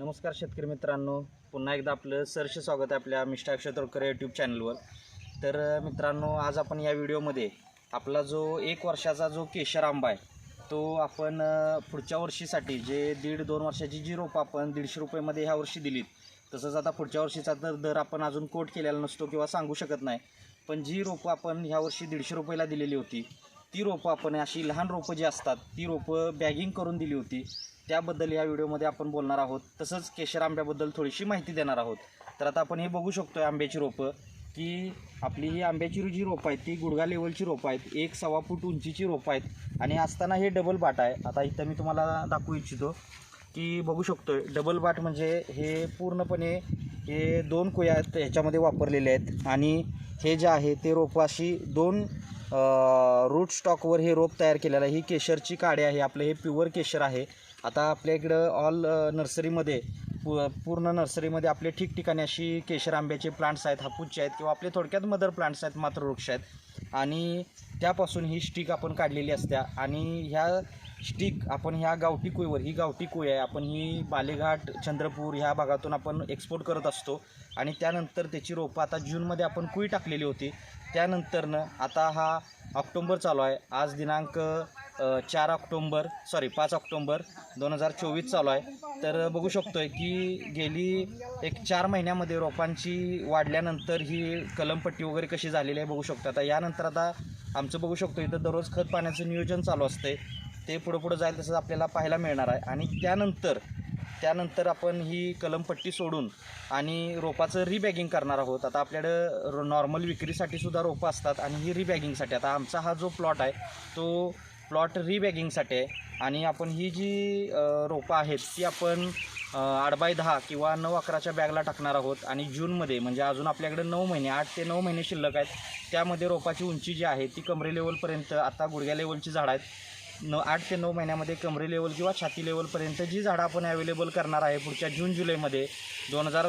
नमस्कार शेतकरी मित्रांनो. पुन्हा एकदा आपलं सरश स्वागत आहे आपल्या मिस्टर अक्षय तोडकर यूट्यूब चॅनलवर तर मित्रांनो आज आपण या व्हिडिओमध्ये आपला जो एक वर्षाचा जो केशर आंबा आहे तो आपण पुढच्या वर्षीसाठी जे दीड दोन वर्षाची जी रोपं आपण दीडशे रुपयेमध्ये ह्या वर्षी दिलीत तसंच आता पुढच्या वर्षीचा तर दर आपण अजून कोट केलेला नसतो किंवा सांगू शकत नाही. पण जी रोपं आपण ह्या वर्षी दीडशे रुपयाला दिलेली होती ती रोपं आपण अशी लहान रोपं जी असतात ती रोपं बॅगिंग करून दिली होती. त्याबद्दल या व्हिडिओमध्ये आपण बोलणार आहोत तसंच केशर आंब्याबद्दल थोडीशी माहिती देणार आहोत. तर आता आपण हे बघू शकतो आंब्याची रोपं की आपली ही आंब्याची जी रोपं आहेत ती गुडघा लेवलची रोपं आहेत एक सव्वा फूट उंचीची रोपं आहेत. आणि असताना हे डबल बाट आहे. आता इथं मी तुम्हाला दाखवू इच्छितो की बघू शकतोय डबल बाट म्हणजे हे पूर्णपणे हे दोन कोया आहेत ह्याच्यामध्ये वापरलेले आहेत. आणि हे जे आहे ते रोपं अशी दोन रूट स्टॉकवर हे रोप तयार केलेलं आहे. ही केशरची काडी आहे आपलं हे प्युअर केशर आहे. आता आपल्या इकडं ऑल नर्सरीमध्ये पू पूर्ण नर्सरीमध्ये आपले ठिकठिकाणी अशी केशर आंब्याचे प्लांट्स आहेत हापूसचे आहेत किंवा आपले थोडक्यात मदर प्लांट्स आहेत मात्र वृक्ष आहेत. आणि त्यापासून ही स्टिक आपण काढलेली असत्या आणि ह्या स्टिक आपण ह्या गावठी कुईवर ही गावठी कुई आहे आपण ही बालेघाट चंद्रपूर ह्या भागातून आपण एक्सपोर्ट करत असतो. आणि त्यानंतर त्याची रोपं आता जूनमध्ये आपण कुई टाकलेली होती. त्यानंतरनं आता हा ऑक्टोंबर चालू आहे. आज दिनांक चार ऑक्टोंबर सॉरी पाच ऑक्टोंबर दोन हजार चोवीस चालू आहे. तर बघू शकतो आहे की गेली एक चार महिन्यामध्ये रोपांची वाढल्यानंतर ही कलमपट्टी वगैरे कशी झालेली आहे बघू शकतो. आता यानंतर आता आमचं बघू शकतो इथं दररोज खत पाण्याचं नियोजन चालू असते ते पुढं पुढं जाईल तसंच आपल्याला पाहायला मिळणार आहे. आणि त्यानंतर त्यानंतर आपण ही कलमपट्टी सोडून आणि रोपाचं रिबॅगिंग करणार आहोत. आता आपल्याकडं नॉर्मल विक्रीसाठी सुद्धा रोपं असतात आणि ही रिबॅगिंगसाठी. आता आमचा हा जो प्लॉट आहे तो प्लॉट रिबॅगिंगसाठी आहे. आणि आपण ही जी रोपं आहेत ती आपण आठ बाय दहा किंवा नऊ अकराच्या बॅगला टाकणार आहोत. आणि जूनमध्ये म्हणजे अजून आपल्याकडे नऊ महिने आठ ते नऊ महिने शिल्लक आहेत. त्यामध्ये रोपाची उंची जी आहे ती कमरे लेवलपर्यंत आता गुडघ्या लेवलची झाडं आहेत. न आठ ते नऊ महिन्यामध्ये कमरे लेवल किंवा छाती लेवलपर्यंत जी झाडं आपण अवेलेबल करणार आहे पुढच्या जून जुलैमध्ये दोन हजार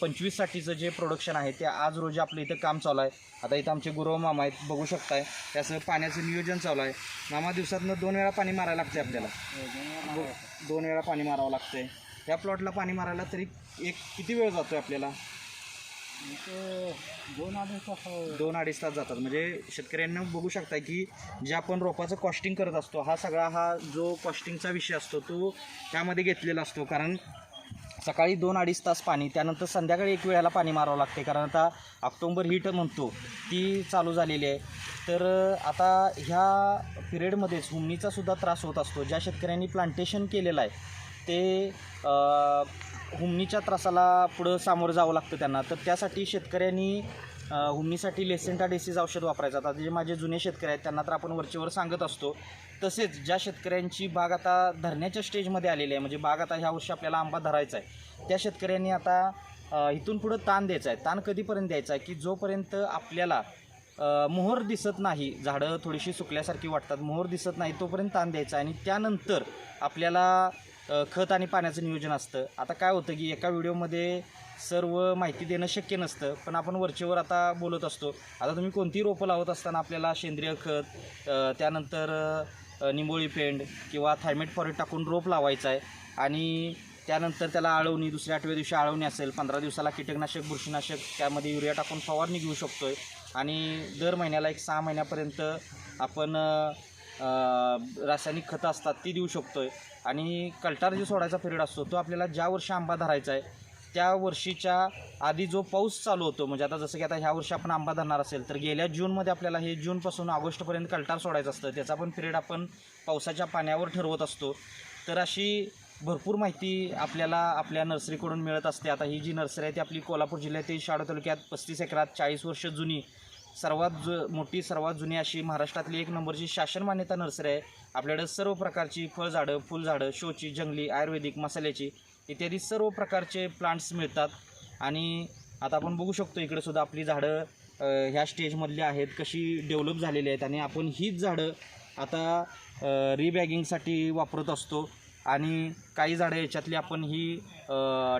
पंचवीससाठीचं जे प्रोडक्शन आहे ते आज रोजी आपलं इथं काम चालू आहे. आता इथं आमचे गुरव मामा आहेत बघू शकताय. त्यासह पाण्याचं नियोजन चालू आहे. मामा दिवसातनं दोन वेळा पाणी मारायला लागते आपल्याला. दोन वेळा पाणी मारावं लागतंय. त्या प्लॉटला पाणी मारायला तरी एक किती वेळ जातोय आपल्याला? दोन अडीच तास हो. दोन अडीच तास जातात. म्हणजे शेतकऱ्यांना बघू शकता की जे आपण रोपाचं कॉस्टिंग करत असतो हा सगळा हा जो कॉस्टिंगचा विषय असतो तो त्यामध्ये घेतलेला असतो. कारण सकाळी दोन अडीच तास पाणी त्यानंतर संध्याकाळी एक वेळेला पाणी मारावं लागते. कारण आता ऑक्टोंबर हीट म्हणतो ती चालू झालेली आहे. तर आता ह्या पिरियडमध्येच हुमणीचा सुद्धा त्रास होत असतो. ज्या शेतकऱ्यांनी प्लांटेशन केलेलं आहे ते हुमणीच्या त्रासाला पुढं सामोरं जावं लागतं त्यांना. तर त्यासाठी शेतकऱ्यांनी हुमणीसाठी लेसेंटा डेसीज औषध वापरायचं. आता जे माझे जुने शेतकरी आहेत त्यांना तर आपण वरचेवर सांगत असतो. तसेच ज्या शेतकऱ्यांची बाग आता धरण्याच्या स्टेजमध्ये आलेली आहे म्हणजे बाग आता ह्या वर्षी आपल्याला आंबा धरायचा आहे त्या शेतकऱ्यांनी आता इथून पुढं ताण द्यायचा आहे. ताण कधीपर्यंत द्यायचा आहे की जोपर्यंत आपल्याला मोहर दिसत नाही झाडं थोडीशी सुकल्यासारखी वाटतात मोहर दिसत नाही तोपर्यंत ताण द्यायचा आणि त्यानंतर आपल्याला खत आणि पाण्याचं नियोजन असतं. आता काय होतं की एका व्हिडिओमध्ये सर्व माहिती देणं शक्य नसतं पण आपण वरचेवर आता बोलत असतो. आता तुम्ही कोणती रोपं लावत असताना आपल्याला सेंद्रिय खत त्यानंतर निंबोळी पेंड किंवा थायमेट फॉरेट टाकून रोप लावायचं आहे. आणि त्यानंतर त्याला आळवणी दुसऱ्या आठव्या दिवशी आळवणी असेल पंधरा दिवसाला कीटकनाशक बुरशीनाशक त्यामध्ये युरिया टाकून फवारणी घेऊ शकतो आहे आणि दर महिन्याला एक सहा महिन्यापर्यंत आपण रासायनिक खतं असतात ती देऊ शकतो आहे आणि कल्टार जो सोडायचा पिरियड असतो तो आपल्याला ज्या वर्षी आंबा धरायचा आहे त्या वर्षीच्या आधी जो पाऊस चालू होतो म्हणजे आता जसं की आता ह्या वर्षी आपण आंबा धरणार असेल तर गेल्या जूनमध्ये आपल्याला हे जूनपासून ऑगस्टपर्यंत कल्टार सोडायचं असतं. त्याचा पण पिरियड आपण पावसाच्या पाण्यावर ठरवत असतो. तर अशी भरपूर माहिती आपल्याला आपल्या नर्सरीकडून मिळत असते. आता ही जी नर्सरी आहे ती आपली कोल्हापूर जिल्ह्यातील शाडा तालुक्यात पस्तीस एकरात चाळीस वर्ष जुनी. सर्वात जु मोठी सर्वात जुनी अशी महाराष्ट्रातली एक नंबरची शासन मान्यता नर्सरी आहे. आपल्याकडे सर्व प्रकारची फळझाडं फुलझाडं शोची जंगली आयुर्वेदिक मसाल्याची इत्यादी सर्व प्रकारचे प्लांट्स मिळतात. आणि आता आपण बघू शकतो इकडे सुद्धा आपली झाडं ह्या स्टेजमधली आहेत कशी डेव्हलप झालेली आहेत. आणि आपण हीच झाडं आता रिबॅगिंगसाठी वापरत असतो. आणि काही झाडं याच्यातली आपण ही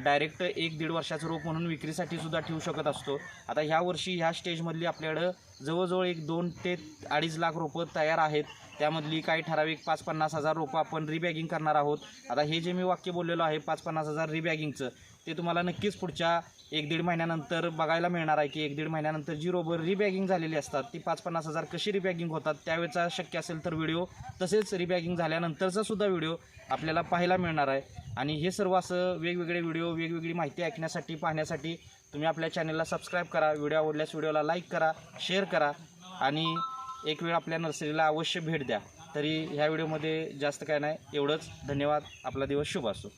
डायरेक्ट एक दीड वर्षाचं रोप म्हणून विक्रीसाठी सुद्धा ठेवू शकत असतो. आता ह्या वर्षी ह्या स्टेजमधली आपल्याकडं जवळजवळ एक दोन ते अडीच लाख रोपं तयार आहेत. त्यामधली काही ठराविक पाच पन्नास हजार रोपं आपण रिबॅगिंग करणार आहोत. आता हे जे मी वाक्य बोललेलो आहे पाच पन्नास हजार रिबॅगिंगचं ते तुम्हाला नक्कीच पुढच्या एक दीड महिन्यानंतर बघायला मिळणार आहे की एक दीड महिन्यानंतर जी रोबर रिबॅगिंग झालेली असतात ती पाच पन्नास हजार कशी रिबॅगिंग होतात त्यावेळेचा शक्य असेल तर व्हिडिओ. तसेच रिबॅगिंग झाल्यानंतरचा सुद्धा व्हिडिओ आपल्याला पाहायला मिळणार आहे. आणि हे सर्व असं वेगवेगळे व्हिडिओ वेगवेगळी माहिती ऐकण्यासाठी पाहण्यासाठी तुम्ही आपल्या चॅनलला सबस्क्राईब करा. व्हिडिओ आवडल्यास व्हिडिओला लाईक करा शेअर करा. आणि एक वेळ आपल्या नर्सरीला अवश्य भेट द्या. तरी ह्या व्हिडिओमध्ये जास्त काय नाही. एवढंच. धन्यवाद. आपला दिवस शुभ असो.